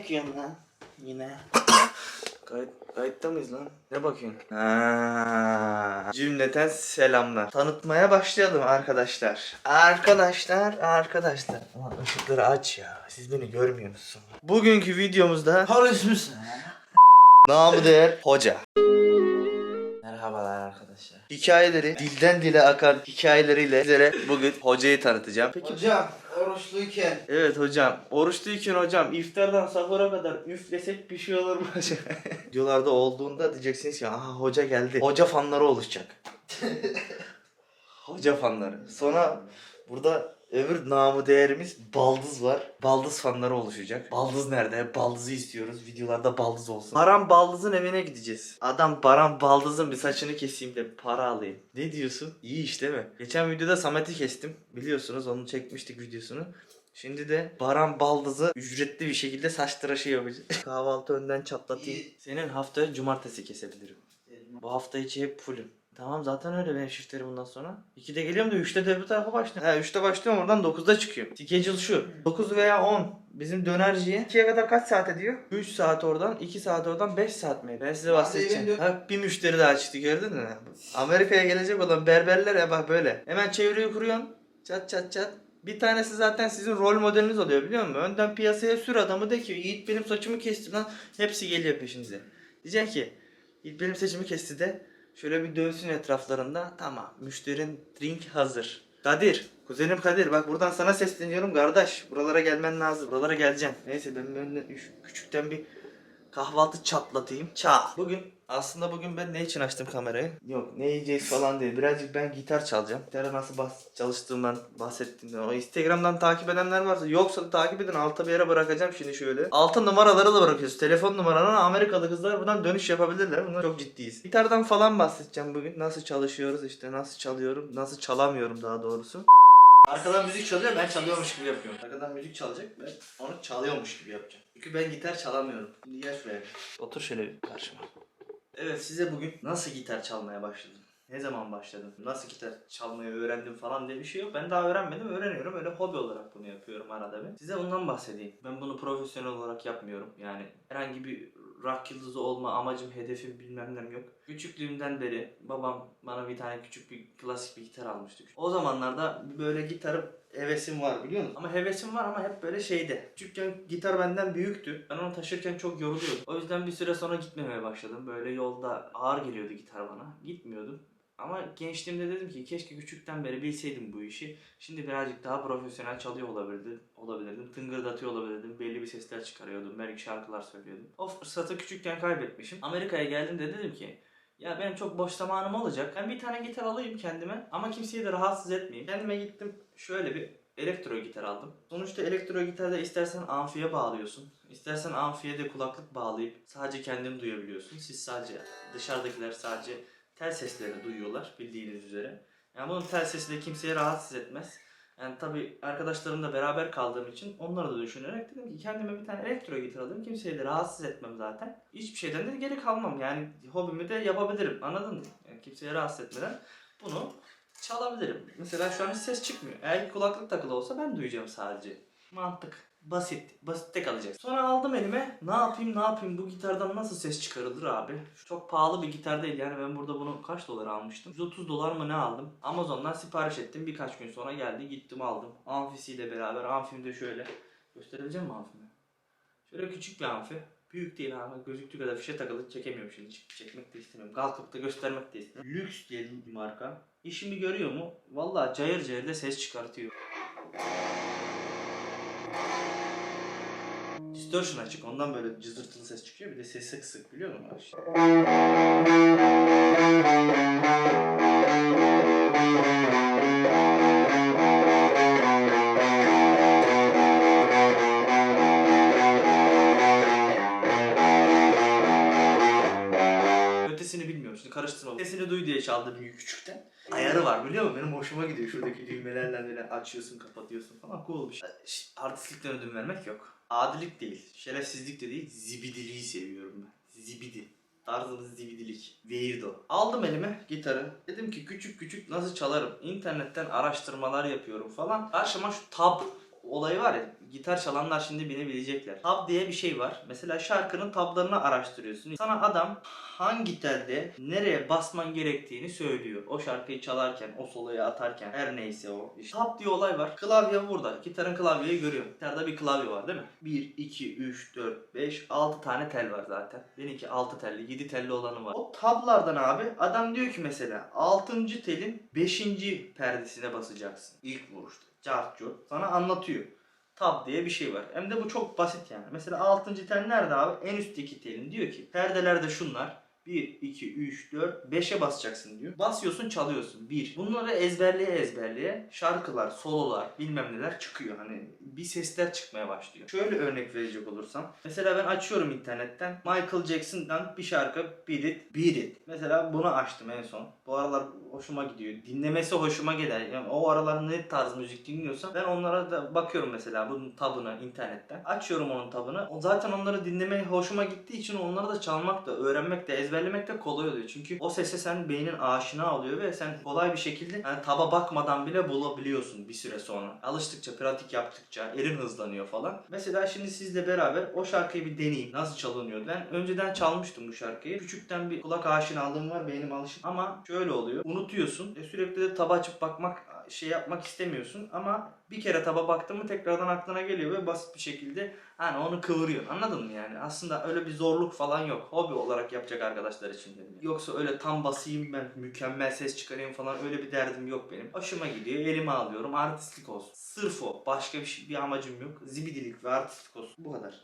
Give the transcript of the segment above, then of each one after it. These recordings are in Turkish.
çekiyorum lan. Yine. Kayıt, kayıtta mıyız lan? Ne bakıyorsun? Ha. Cümleten selamlar. Tanıtmaya başlayalım arkadaşlar. Arkadaşlar, arkadaşlar. Aman ışıkları aç ya. Siz beni görmüyor musunuz? Bugünkü videomuzda Polis misin? namı değer hoca. Merhabalar arkadaşlar. Hikayeleri, dilden dile akan hikayeleriyle sizlere bugün hocayı tanıtacağım. Peki Hocam oruçluyken Evet hocam. Oruçluyken hocam iftardan sahura kadar üflesek bir şey olur mu hocam? Videolarda olduğunda diyeceksiniz ki aha hoca geldi. Hoca fanları oluşacak. hoca fanları. Sonra burada öbür namı değerimiz Baldız var. Baldız fanları oluşacak. Baldız nerede? Baldız'ı istiyoruz. Videolarda Baldız olsun. Baran Baldız'ın evine gideceğiz. Adam Baran Baldız'ın bir saçını keseyim de para alayım. Ne diyorsun? İyi iş değil mi? Geçen videoda Samet'i kestim. Biliyorsunuz onu çekmiştik videosunu. Şimdi de Baran Baldız'ı ücretli bir şekilde saç tıraşı yapacağız. Kahvaltı önden çatlatayım. Senin haftaya cumartesi kesebilirim. Bu hafta içi hep fullüm. Tamam zaten öyle benim shiftlerim bundan sonra. 2'de geliyorum da 3'te de öbür tarafa başlıyorum. Ha 3'te başlıyorum oradan 9'da çıkıyorum. Schedule şu. 9 veya 10. Bizim dönerciye 2'ye kadar kaç saat ediyor? 3 saat oradan, 2 saat oradan, 5 saat mi? Ben size bahsedeceğim. Ha, bir müşteri daha çıktı gördün mü? Amerika'ya gelecek olan berberler ya bak böyle. Hemen çevreyi kuruyorsun. Çat çat çat. Bir tanesi zaten sizin rol modeliniz oluyor biliyor musun? Önden piyasaya sür adamı de ki Yiğit benim saçımı kesti lan. Hepsi geliyor peşinize. Diyeceksin ki Yiğit benim saçımı kesti de şöyle bir dönsün etraflarında. Tamam müşterin drink hazır. Kadir. Kuzenim Kadir bak buradan sana sesleniyorum kardeş. Buralara gelmen lazım. Buralara geleceğim. Neyse ben üç- küçükten bir kahvaltı çatlatayım. Ça. Bugün aslında bugün ben ne için açtım kamerayı? Yok ne yiyeceğiz falan değil. Birazcık ben gitar çalacağım. Gitarı nasıl bas çalıştığımdan bahsettiğimden. O Instagram'dan takip edenler varsa yoksa takip edin. Alta bir yere bırakacağım şimdi şöyle. Altın numaraları da bırakıyoruz. Telefon numaralarına Amerikalı kızlar buradan dönüş yapabilirler. Bunlar çok ciddiyiz. Gitardan falan bahsedeceğim bugün. Nasıl çalışıyoruz işte nasıl çalıyorum. Nasıl çalamıyorum daha doğrusu. Arkadan müzik çalıyor ben çalıyormuş gibi yapıyorum. Arkadan müzik çalacak ben onu çalıyormuş gibi yapacağım. Çünkü ben gitar çalamıyorum. Şimdi gel şuraya. Otur şöyle bir karşıma. Evet size bugün nasıl gitar çalmaya başladım? Ne zaman başladım? Nasıl gitar çalmayı öğrendim falan diye bir şey yok. Ben daha öğrenmedim. Öğreniyorum. Öyle hobi olarak bunu yapıyorum arada bir. Size ondan bahsedeyim. Ben bunu profesyonel olarak yapmıyorum. Yani herhangi bir rock yıldızı olma amacım, hedefim bilmem nem yok. Küçüklüğümden beri babam bana bir tane küçük bir klasik bir gitar almıştı. O zamanlarda böyle gitarı hevesim var biliyor musun? Ama hevesim var ama hep böyle şeyde. Küçükken gitar benden büyüktü. Ben onu taşırken çok yoruluyordum. O yüzden bir süre sonra gitmemeye başladım. Böyle yolda ağır geliyordu gitar bana. Gitmiyordum. Ama gençliğimde dedim ki keşke küçükten beri bilseydim bu işi. Şimdi birazcık daha profesyonel çalıyor olabilirdim. olabilirdim. Tıngırdatıyor olabilirdim. Belli bir sesler çıkarıyordum. Belki şarkılar söylüyordum. O fırsatı küçükken kaybetmişim. Amerika'ya geldiğimde dedim ki ya benim çok boş zamanım olacak. Ben bir tane gitar alayım kendime ama kimseyi de rahatsız etmeyeyim. Kendime gittim şöyle bir elektro gitar aldım. Sonuçta elektro gitarda istersen amfiye bağlıyorsun. İstersen amfiye de kulaklık bağlayıp sadece kendini duyabiliyorsun. Siz sadece dışarıdakiler sadece tel seslerini duyuyorlar bildiğiniz üzere. Yani bunun tel sesi de kimseyi rahatsız etmez. Yani tabi arkadaşlarımla beraber kaldığım için onları da düşünerek dedim ki kendime bir tane elektro gitar alayım. Kimseyi de rahatsız etmem zaten. Hiçbir şeyden de geri kalmam. Yani hobimi de yapabilirim. Anladın mı? Yani kimseyi rahatsız etmeden bunu çalabilirim. Mesela şu an hiç ses çıkmıyor. Eğer kulaklık takılı olsa ben duyacağım sadece. Mantık. Basit. Basitte kalacak. Sonra aldım elime. Ne yapayım ne yapayım bu gitardan nasıl ses çıkarılır abi? Çok pahalı bir gitar değil yani ben burada bunu kaç dolar almıştım? 130 dolar mı ne aldım? Amazon'dan sipariş ettim. Birkaç gün sonra geldi gittim aldım. Amfisiyle beraber. Amfim de şöyle. Gösterebileceğim mi amfimi? Şöyle küçük bir amfi. Büyük değil ama gözüktüğü kadar fişe takılı çekemiyorum şimdi. Çek- Çekmek de istemiyorum. Kalkıp da göstermek de istemiyorum. Lüks diye bir marka. İşimi görüyor mu? Vallahi cayır cayır da ses çıkartıyor. Distortion açık. Ondan böyle cızırtılı ses çıkıyor. Bir de sesi kısık biliyor musun? İşte. Karıştırma. Sesini duy diye çaldım büyük küçükten. Ayarı var biliyor musun? Benim hoşuma gidiyor. Şuradaki düğmelerle böyle açıyorsun, kapatıyorsun falan. Cool bir şey. Artistlikten ödün vermek yok. Adilik değil. Şerefsizlik de değil. Zibidiliği seviyorum ben. Zibidi. Tarzımız zibidilik. Weirdo. Aldım elime gitarı. Dedim ki küçük küçük nasıl çalarım. İnternetten araştırmalar yapıyorum falan. Karşıma şu tab olayı var ya Gitar çalanlar şimdi beni bilecekler. Tab diye bir şey var. Mesela şarkının tablarını araştırıyorsun. Sana adam hangi telde nereye basman gerektiğini söylüyor. O şarkıyı çalarken, o soloyu atarken her neyse o. İşte tab diye olay var. Klavye burada. Gitarın klavyeyi görüyor. Gitarda bir klavye var değil mi? 1, 2, 3, 4, 5, 6 tane tel var zaten. Benimki 6 telli, 7 telli olanı var. O tablardan abi adam diyor ki mesela 6. telin 5. perdesine basacaksın. İlk vuruşta. Cart curt. Sana anlatıyor. Tab diye bir şey var. Hem de bu çok basit yani. Mesela 6. tel nerede abi? En üstteki telin. Diyor ki perdelerde şunlar. 1, 2, 3, 4, 5'e basacaksın diyor. Basıyorsun çalıyorsun. 1. Bunları ezberleye ezberleye şarkılar, sololar bilmem neler çıkıyor. Hani bir sesler çıkmaya başlıyor. Şöyle örnek verecek olursam. Mesela ben açıyorum internetten. Michael Jackson'dan bir şarkı Beat It, Beat It. Mesela bunu açtım en son. Bu aralar hoşuma gidiyor. Dinlemesi hoşuma gider. Yani o aralar ne tarz müzik dinliyorsam ben onlara da bakıyorum mesela bunun tabını internetten. Açıyorum onun tabını. Zaten onları dinlemeye hoşuma gittiği için onları da çalmak da, öğrenmek de, ezberlemek de kolay oluyor. Çünkü o sese sen beynin aşina oluyor ve sen kolay bir şekilde yani taba bakmadan bile bulabiliyorsun bir süre sonra. Alıştıkça, pratik yaptıkça elin hızlanıyor falan. Mesela şimdi sizle beraber o şarkıyı bir deneyeyim. Nasıl çalınıyor? Ben önceden çalmıştım bu şarkıyı. Küçükten bir kulak aşinalığım var. Beynim alışık. Ama şöyle oluyor. Unutuyorsun. E sürekli de taba açıp bakmak şey yapmak istemiyorsun ama bir kere taba baktın mı tekrardan aklına geliyor ve basit bir şekilde hani onu kıvırıyor. Anladın mı yani? Aslında öyle bir zorluk falan yok. Hobi olarak yapacak arkadaşlar için dedim. Yoksa öyle tam basayım ben mükemmel ses çıkarayım falan öyle bir derdim yok benim. Hoşuma gidiyor. Elime alıyorum. Artistlik olsun. Sırf o. Başka bir şey, bir amacım yok. Zibidilik ve artistlik olsun. Bu kadar.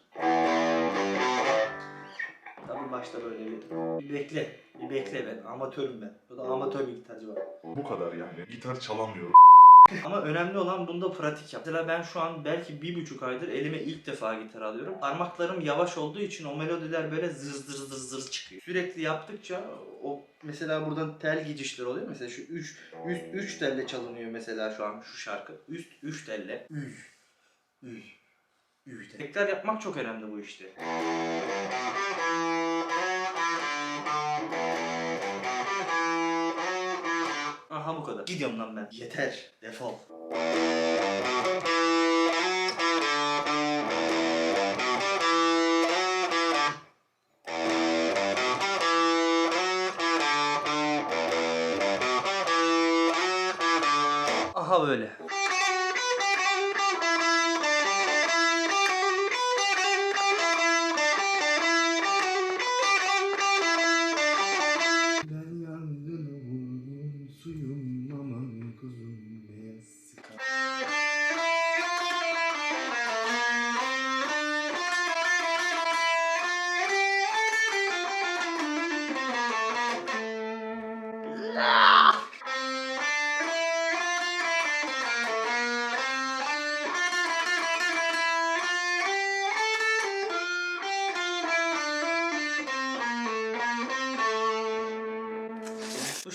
Tabii başta böyle bir, bir bekle. Bir bekle ben. Amatörüm ben. Bu da amatör bir gitarcı var. Bu kadar yani. Gitar çalamıyorum. Ama önemli olan bunda pratik yap. Mesela ben şu an belki bir buçuk aydır elime ilk defa gitar alıyorum. Parmaklarım yavaş olduğu için o melodiler böyle zır zır zır zır çıkıyor. Sürekli yaptıkça o mesela buradan tel gidişler oluyor. Mesela şu 3 üst 3 telle çalınıyor mesela şu an şu şarkı. Üst 3 telle. Üç. Üç. Üç. Tekrar yapmak çok önemli bu işte. Aha bu kadar. Gidiyorum lan ben. Yeter. Defol. Aha böyle.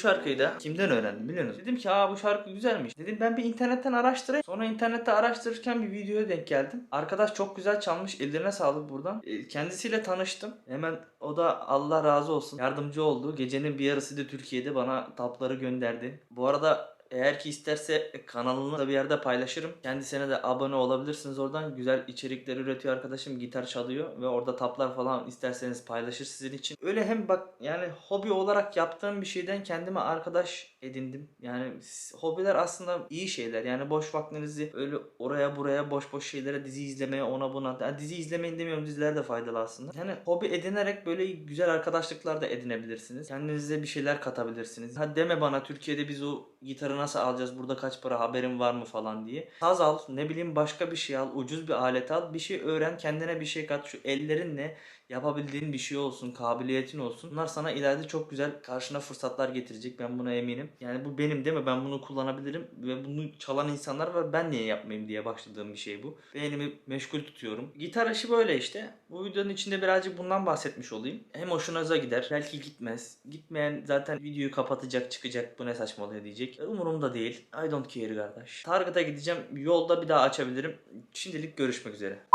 Şarkıyı da kimden öğrendim biliyor musunuz? Dedim ki aa bu şarkı güzelmiş. Dedim ben bir internetten araştırayım. Sonra internette araştırırken bir videoya denk geldim. Arkadaş çok güzel çalmış. Ellerine sağlık buradan. E, Kendisiyle tanıştım. Hemen o da Allah razı olsun. Yardımcı oldu. Gecenin bir yarısı da Türkiye'de bana tapları gönderdi. Bu arada eğer ki isterse kanalını da bir yerde paylaşırım. Kendisine de abone olabilirsiniz oradan. Güzel içerikler üretiyor arkadaşım. Gitar çalıyor ve orada taplar falan isterseniz paylaşır sizin için. Öyle hem bak yani hobi olarak yaptığım bir şeyden kendime arkadaş edindim. Yani hobiler aslında iyi şeyler. Yani boş vaktinizi öyle oraya buraya boş boş şeylere dizi izlemeye ona buna. Yani dizi izlemeyin demiyorum diziler de faydalı aslında. Yani hobi edinerek böyle güzel arkadaşlıklar da edinebilirsiniz. Kendinize bir şeyler katabilirsiniz. Ha deme bana Türkiye'de biz o gitarı nasıl alacağız burada kaç para haberin var mı falan diye. Saz al ne bileyim başka bir şey al ucuz bir alet al bir şey öğren kendine bir şey kat şu ellerinle yapabildiğin bir şey olsun, kabiliyetin olsun. Bunlar sana ileride çok güzel karşına fırsatlar getirecek. Ben buna eminim. Yani bu benim değil mi? Ben bunu kullanabilirim ve bunu çalan insanlar var. Ben niye yapmayayım diye başladığım bir şey bu. Beynimi meşgul tutuyorum. Gitar işi böyle işte. Bu videonun içinde birazcık bundan bahsetmiş olayım. Hem hoşunuza gider. Belki gitmez. Gitmeyen zaten videoyu kapatacak, çıkacak. Bu ne saçmalıyor diyecek. Umurumda değil. I don't care kardeş. Target'a gideceğim. Yolda bir daha açabilirim. Şimdilik görüşmek üzere.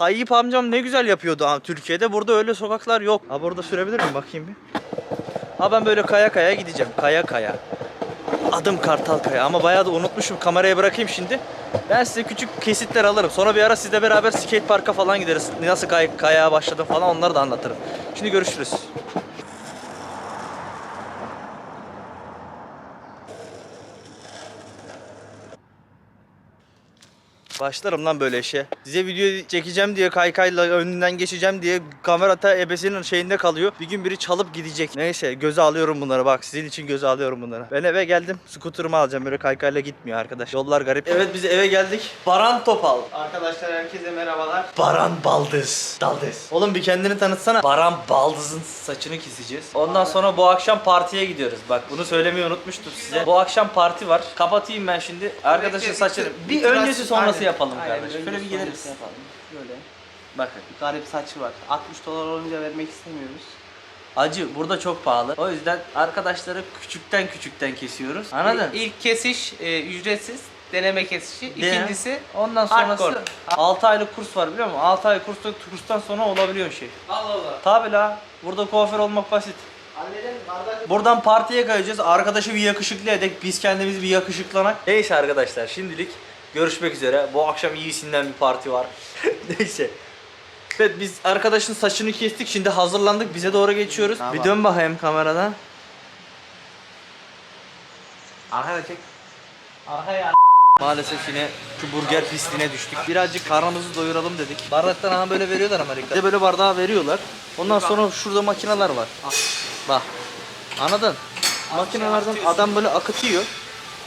Tayyip amcam ne güzel yapıyordu ha, Türkiye'de. Burada öyle sokaklar yok. Ha burada sürebilir miyim bakayım bir. Ha ben böyle kaya kaya gideceğim. Kaya kaya. Adım Kartal Kaya ama bayağı da unutmuşum. Kameraya bırakayım şimdi. Ben size küçük kesitler alırım. Sonra bir ara sizle beraber skate parka falan gideriz. Nasıl kay kayağa başladım falan onları da anlatırım. Şimdi görüşürüz. Başlarım lan böyle işe. Size video çekeceğim diye kaykayla önünden geçeceğim diye kamera ta ebesinin şeyinde kalıyor. Bir gün biri çalıp gidecek. Neyse göze alıyorum bunları bak sizin için göze alıyorum bunları. Ben eve geldim skuterumu alacağım böyle kaykayla gitmiyor arkadaş. Yollar garip. Evet biz eve geldik. Baran Topal. Arkadaşlar herkese merhabalar. Baran Baldız. Daldız. Oğlum bir kendini tanıtsana. Baran Baldız'ın saçını keseceğiz. Ondan sonra bu akşam partiye gidiyoruz. Bak bunu söylemeyi unutmuştum size. Bu akşam parti var. Kapatayım ben şimdi. Arkadaşın saçını. Bir öncesi sonrası yapalım kardeşim. Şöyle bir gelir misin? yapalım. Böyle. Bakın. Bir garip saçı var. 60 dolar olunca vermek istemiyoruz. Acı burada çok pahalı. O yüzden arkadaşları küçükten küçükten kesiyoruz. Anladın? İlk kesiş e, ücretsiz. Deneme kesişi. Dene. İkincisi Ondan Hardcore. sonrası 6 aylık kurs var biliyor musun? 6 ay kursta, kurstan sonra olabiliyor şey. Allah Allah. Tabi la. Burada kuaför olmak basit. Buradan partiye kayacağız. Arkadaşı bir yakışıklı edek. Biz kendimiz bir yakışıklanak. Neyse arkadaşlar şimdilik görüşmek üzere. Bu akşam iyisinden bir parti var. Neyse. Evet biz arkadaşın saçını kestik. Şimdi hazırlandık. Bize doğru geçiyoruz. Tamam. Bir dön bakayım kameradan. Arkaya çek. Arkaya. Maalesef yine şu burger pisliğine düştük. Birazcık karnımızı doyuralım dedik. Bardaktan ama böyle veriyorlar Amerika'da. Bir de böyle bardağı veriyorlar. Ondan sonra şurada makineler var. Bak. Anladın? Makinelerden adam böyle akıtıyor.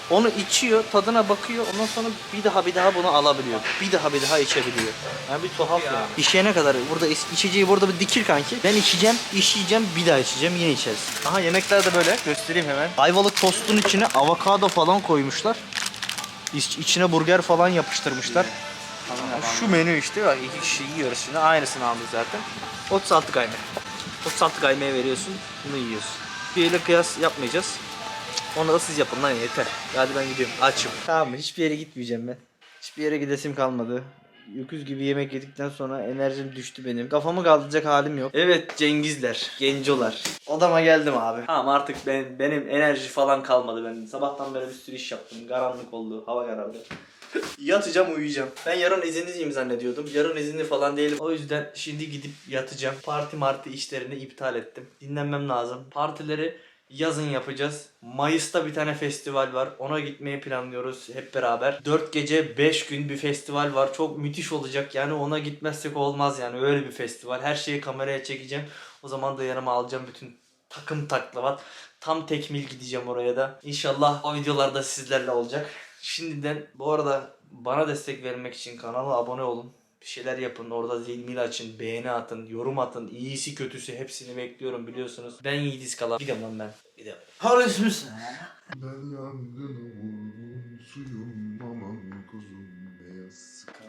Onu içiyor, tadına bakıyor. Ondan sonra bir daha bir daha bunu alabiliyor. Bir daha bir daha içebiliyor. Yani bir tuhaf yani. İşeyene kadar burada iç- içeceği burada bir dikir kanki. Ben içeceğim, içeceğim, bir daha içeceğim, yine içeriz. Aha yemekler de böyle. Göstereyim hemen. Ayvalık tostun içine avokado falan koymuşlar. İç, içine burger falan yapıştırmışlar. Şu menü işte bak iki kişi yiyoruz şimdi aynısını aldık zaten. 36 kayme. 36 kaymaya veriyorsun bunu yiyorsun. Bir ile kıyas yapmayacağız. Onu da siz yapın lan yeter. Hadi ben gidiyorum açım. Tamam mı? Hiçbir yere gitmeyeceğim ben. Hiçbir yere gidesim kalmadı. Öküz gibi yemek yedikten sonra enerjim düştü benim. Kafamı kaldıracak halim yok. Evet Cengizler, gencolar. Odama geldim abi. Tamam artık ben, benim enerji falan kalmadı benim. Sabahtan beri bir sürü iş yaptım. Karanlık oldu, hava karardı. Yatacağım uyuyacağım. Ben yarın izinliyim zannediyordum. Yarın izinli falan değilim. O yüzden şimdi gidip yatacağım. Parti marti işlerini iptal ettim. Dinlenmem lazım. Partileri yazın yapacağız. Mayıs'ta bir tane festival var. Ona gitmeyi planlıyoruz hep beraber. 4 gece 5 gün bir festival var. Çok müthiş olacak. Yani ona gitmezsek olmaz yani. Öyle bir festival. Her şeyi kameraya çekeceğim. O zaman da yanıma alacağım bütün takım taklavat. Tam tekmil gideceğim oraya da. İnşallah o videolarda sizlerle olacak. Şimdiden bu arada bana destek vermek için kanala abone olun. Bir şeyler yapın. Orada zil mil açın. Beğeni atın. Yorum atın. İyisi kötüsü hepsini bekliyorum biliyorsunuz. Ben Yiğit İskala. Gidelim lan ben. Gidelim. Halis misin? Ben yangını vurdum suyum aman kuzum beyaz sıkar.